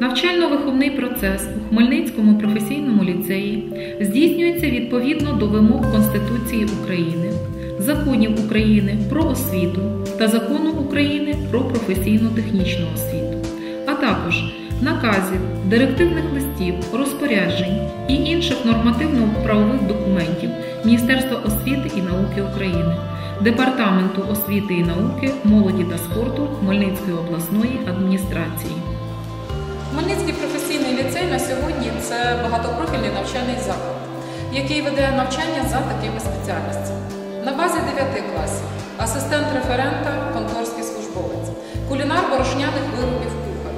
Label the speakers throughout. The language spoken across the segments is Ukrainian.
Speaker 1: Навчально-виховний процес у Хмельницькому професійному ліцеї здійснюється відповідно до вимог Конституції України, законів України про освіту та закону України про професійно-технічну освіту, а також наказів, директивних листів, розпоряджень і інших нормативно-правових документів Міністерства освіти і науки України, Департаменту освіти і науки, молоді та спорту Хмельницької обласної адміністрації.
Speaker 2: Хмельницький професійний ліцей на сьогодні це багатопрофільний навчальний заклад, який веде навчання за такими спеціальностями. На базі 9 класів асистент референта, конторський службовець, кулінар борошняних виробів кухар,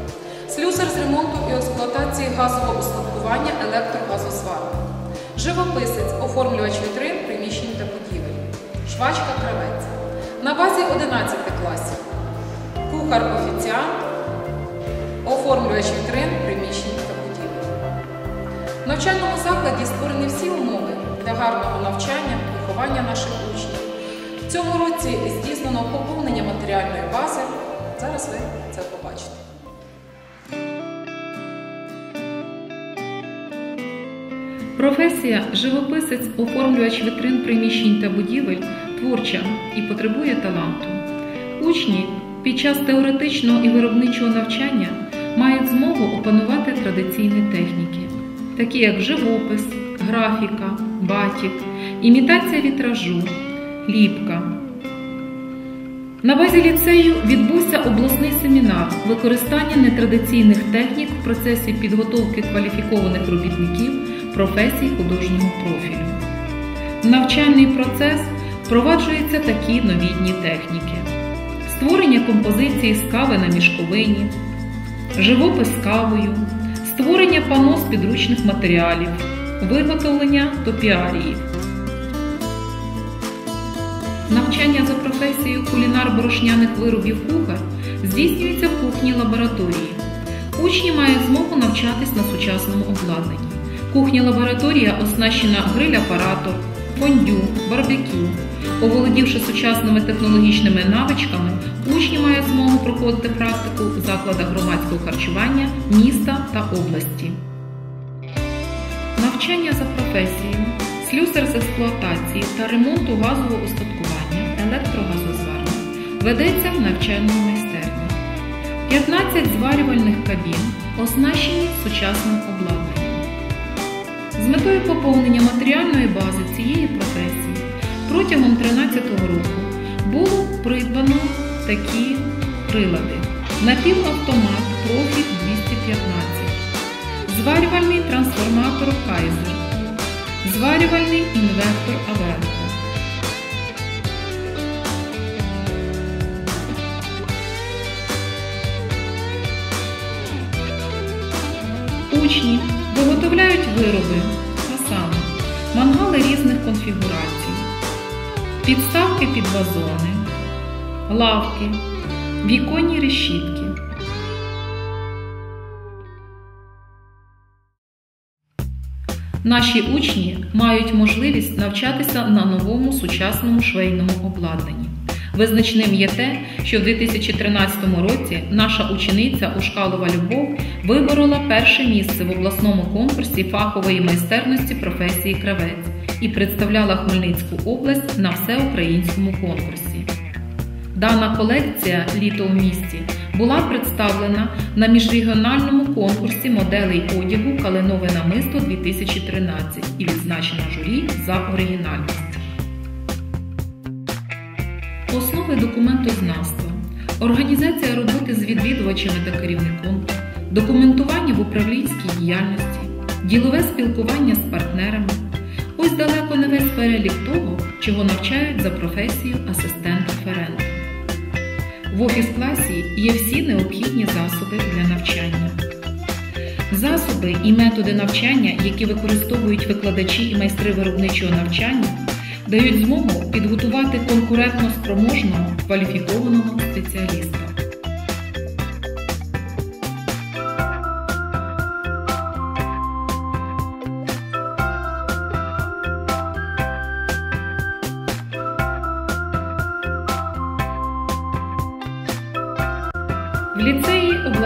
Speaker 2: слюсар з ремонту і експлуатації газового устаткування електрогазосварки, живописець, оформлювач вітрин, приміщень та будівель, швачка кравець. На базі 11 класів кухар-офіціант, оформлювач вітрин, приміщень та будівель. В навчальному закладі створені всі умови для гарного навчання, виховання наших учнів. В цьому році здійснено поповнення матеріальної бази. Зараз ви це побачите.
Speaker 1: Професія живописець, оформлювач вітрин приміщень та будівель творча і потребує таланту. Учні під час теоретичного і виробничого навчання мають змогу опанувати традиційні техніки, такі як живопис, графіка, батік, імітація вітражу, ліпка. На базі ліцею відбувся обласний семінар використання нетрадиційних технік в процесі підготовки кваліфікованих робітників професій художнього профілю. Навчальний процес впроваджуються такі новітні техніки: створення композиції з кави на мішковині, живопис кавою, створення пано з підручних матеріалів, виготовлення топіаріїв. Навчання за професією кулінар борошняних виробів кухар здійснюється в кухні лабораторії. Учні мають змогу навчатись на сучасному обладнанні. Кухня-лабораторія оснащена гриль-апаратом, фондю, барбекю. Оволодівши сучасними технологічними навичками, учні мають змогу проходити практику в закладах громадського харчування міста та області. Навчання за професією, слюсар з експлуатації та ремонту газового устаткування, електрогазозварня ведеться в навчальному майстерні. 15 зварювальних кабін оснащені сучасним обладнанням. З метою поповнення матеріальної бази цієї професії протягом 2013 року було придбано такі прилади: напівавтомат Профі 215, зварювальний трансформатор Кайзер, зварювальний інвектор Авенко. Учні виготовляють вироби, а саме мангали різних конфігурацій, підставки під вазони, лавки, віконні решітки. Наші учні мають можливість навчатися на новому сучасному швейному обладнанні. Визначним є те, що в 2013 році наша учениця Ушкалова Любов виборола перше місце в обласному конкурсі фахової майстерності професії кравець і представляла Хмельницьку область на всеукраїнському конкурсі. Дана колекція Літо у місті була представлена на міжрегіональному конкурсі моделей одягу Калинове намисто 2013 і відзначена журі за оригінальність. Основи документознавства, організація роботи з відвідувачами та керівником, документування в управлінській діяльності, ділове спілкування з партнерами. Далеко не весь перелік того, чого навчають за професією асистент-референта. В офіс-класі є всі необхідні засоби для навчання. Засоби і методи навчання, які використовують викладачі і майстри виробничого навчання, дають змогу підготувати конкурентно спроможного кваліфікованого спеціаліста.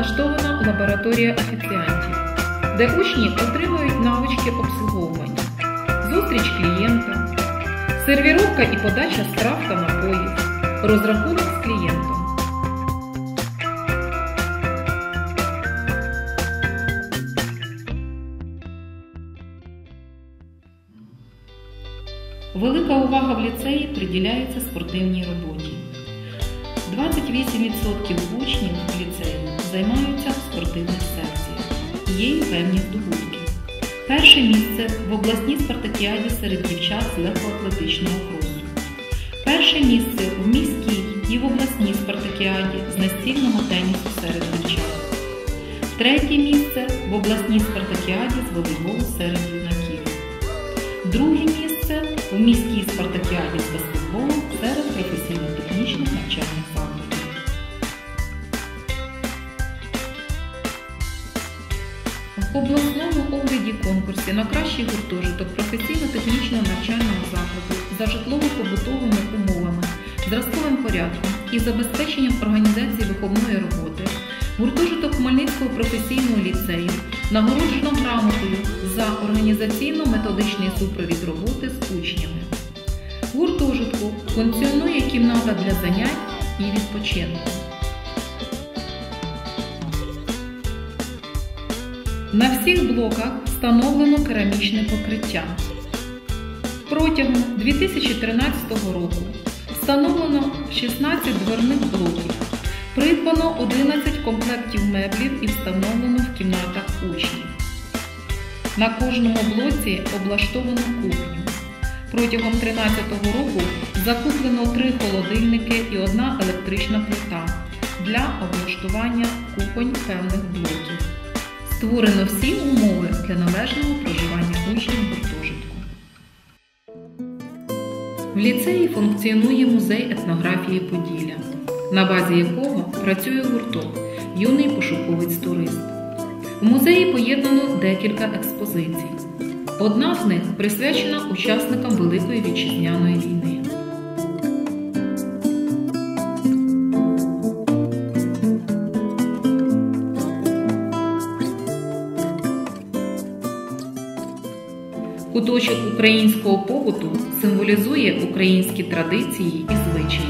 Speaker 1: Облаштована лабораторія офіціантів, де учні отримують навички обслуговування, зустріч клієнта, сервіровка і подача страв та напоїв, розрахунок з клієнтом. Велика увага в ліцеї приділяється спортивній роботі. 28% учнів ліцею займаються в спортивних секціях. Є й певні здобутки. Перше місце в обласній спартакіаді серед дівчат з легкоатлетичного кросу. Перше місце в міській і в обласній спартакіаді з настільного тенісу серед дівчат. Третє місце в обласній спартакіаді з волейболу серед юнаків. Друге місце у міській спартакіаді з баскетболу обласному огляді конкурсі на кращий гуртожиток професійно-технічного навчального закладу за житлово-побутовими умовами, зразковим порядком і забезпеченням організації виховної роботи гуртожиток Хмельницького професійного ліцею нагороджено грамотою за організаційно-методичний супровід роботи з учнями. В гуртожитку функціонує кімната для занять і відпочинку. На всіх блоках встановлено керамічне покриття. Протягом 2013 року встановлено 16 дверних блоків, придбано 11 комплектів меблів і встановлено в кімнатах учнів. На кожному блоці облаштовано кухню. Протягом 2013 року закуплено три холодильники і одна електрична плита для облаштування кухонь певних блоків. Створено всі умови для належного проживання учнів гуртожитку. В ліцеї функціонує музей етнографії Поділля, на базі якого працює гурток Юний пошуковець-турист. В музеї поєднано декілька експозицій. Одна з них присвячена учасникам Великої вітчизняної війни. Куточок українського побуту символізує українські традиції і звичаї.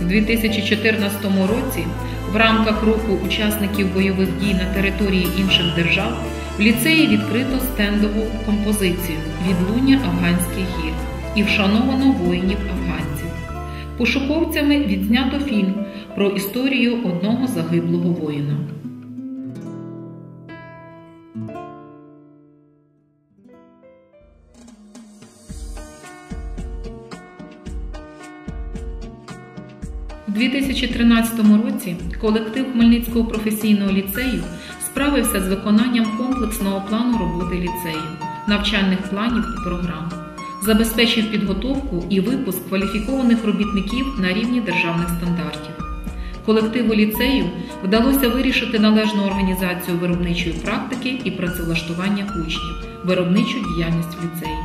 Speaker 1: У 2014 році в рамках руху учасників бойових дій на території інших держав в ліцеї відкрито стендову композицію Відлуння афганських гір і вшановано воїнів афганців. Пошуковцями відзнято фільм про історію одного загиблого воїна. У 2013 році колектив Хмельницького професійного ліцею справився з виконанням комплексного плану роботи ліцею, навчальних планів і програм, забезпечив підготовку і випуск кваліфікованих робітників на рівні державних стандартів. Колективу ліцею вдалося вирішити належну організацію виробничої практики і працевлаштування учнів, виробничу діяльність в ліцеї.